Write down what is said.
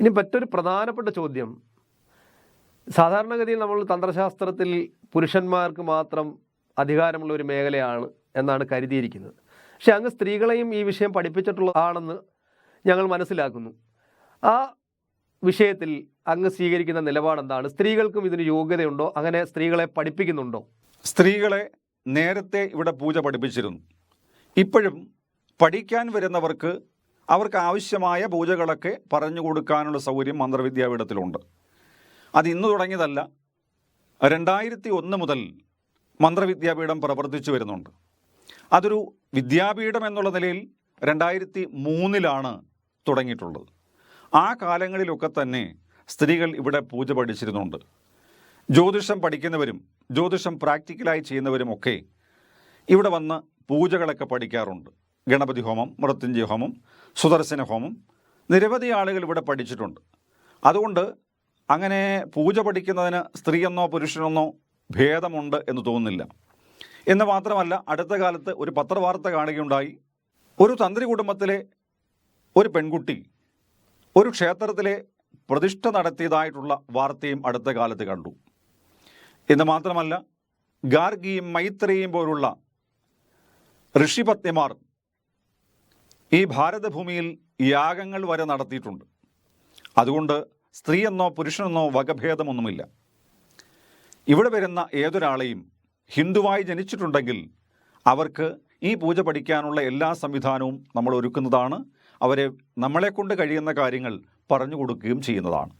ഇനി മറ്റൊരു പ്രധാനപ്പെട്ട ചോദ്യം. സാധാരണഗതിയിൽ നമ്മൾ തന്ത്രശാസ്ത്രത്തിൽ പുരുഷന്മാർക്ക് മാത്രം അധികാരമുള്ള ഒരു മേഖലയാണ് എന്നാണ് കരുതിയിരിക്കുന്നത്. പക്ഷെ അങ്ങ് സ്ത്രീകളെയും ഈ വിഷയം പഠിപ്പിച്ചിട്ടുള്ളതാണെന്ന് ഞങ്ങൾ മനസ്സിലാക്കുന്നു. ആ വിഷയത്തിൽ അങ്ങ് സ്വീകരിക്കുന്ന നിലപാടെന്താണ്? സ്ത്രീകൾക്കും ഇതിന് യോഗ്യതയുണ്ടോ? അങ്ങനെ സ്ത്രീകളെ പഠിപ്പിക്കുന്നുണ്ടോ? സ്ത്രീകളെ നേരത്തെ ഇവിടെ പൂജ പഠിപ്പിച്ചിരുന്നു. ഇപ്പോഴും പഠിക്കാൻ വരുന്നവർക്ക് അവർക്ക് ആവശ്യമായ പൂജകളൊക്കെ പറഞ്ഞു കൊടുക്കാനുള്ള സൗകര്യം മന്ത്രവിദ്യാപീഠത്തിലുണ്ട് അത് ഇന്ന് തുടങ്ങിയതല്ല രണ്ടായിരത്തി ഒന്ന് മുതൽ മന്ത്രവിദ്യാപീഠം പ്രവർത്തിച്ചു വരുന്നുണ്ട്. അതൊരു വിദ്യാപീഠം എന്നുള്ള നിലയിൽ രണ്ടായിരത്തി മൂന്നിലാണ് തുടങ്ങിയിട്ടുള്ളത്. ആ കാലങ്ങളിലൊക്കെ തന്നെ സ്ത്രീകൾ ഇവിടെ പൂജ പഠിച്ചിരുന്നുണ്ട്. ജ്യോതിഷം പഠിക്കുന്നവരും ജ്യോതിഷം പ്രാക്ടിക്കലായി ചെയ്യുന്നവരും ഒക്കെ ഇവിടെ വന്ന് പൂജകളൊക്കെ പഠിക്കാറുണ്ട്. ഗണപതി ഹോമം മൃത്യുഞ്ജയ ഹോമം സുദർശന ഹോമം നിരവധി ആളുകൾ ഇവിടെ പഠിച്ചിട്ടുണ്ട്. അതുകൊണ്ട് അങ്ങനെ പൂജ പഠിക്കുന്നതിന് സ്ത്രീയെന്നോ പുരുഷനെന്നോ ഭേദമുണ്ട് എന്ന് തോന്നുന്നില്ല. എന്ന് മാത്രമല്ല അടുത്ത കാലത്ത് ഒരു പത്രവാർത്ത കാണുകയുണ്ടായി. ഒരു തന്ത്രി കുടുംബത്തിലെ ഒരു പെൺകുട്ടി ഒരു ക്ഷേത്രത്തിലെ പ്രതിഷ്ഠ നടത്തിയതായിട്ടുള്ള വാർത്തയും അടുത്ത കാലത്ത് കണ്ടു. എന്ന് മാത്രമല്ല ഗാർഗിയും മൈത്രയും പോലുള്ള ഋഷിപത്നിമാർ ഈ ഭാരതഭൂമിയിൽ യാഗങ്ങൾ വരെ നടത്തിയിട്ടുണ്ട്. അതുകൊണ്ട് സ്ത്രീയെന്നോ പുരുഷനെന്നോ വകഭേദമൊന്നുമില്ല. ഇവിടെ വരുന്ന ഏതൊരാളെയും ഹിന്ദുവായി ജനിച്ചിട്ടുണ്ടെങ്കിൽ അവർക്ക് ഈ പൂജ പഠിക്കാനുള്ള എല്ലാ സംവിധാനവും നമ്മൾ ഒരുക്കുന്നതാണ്. അവരെ നമ്മളെക്കൊണ്ട് കഴിയുന്ന കാര്യങ്ങൾ പറഞ്ഞു കൊടുക്കുകയും ചെയ്യുന്നതാണ്.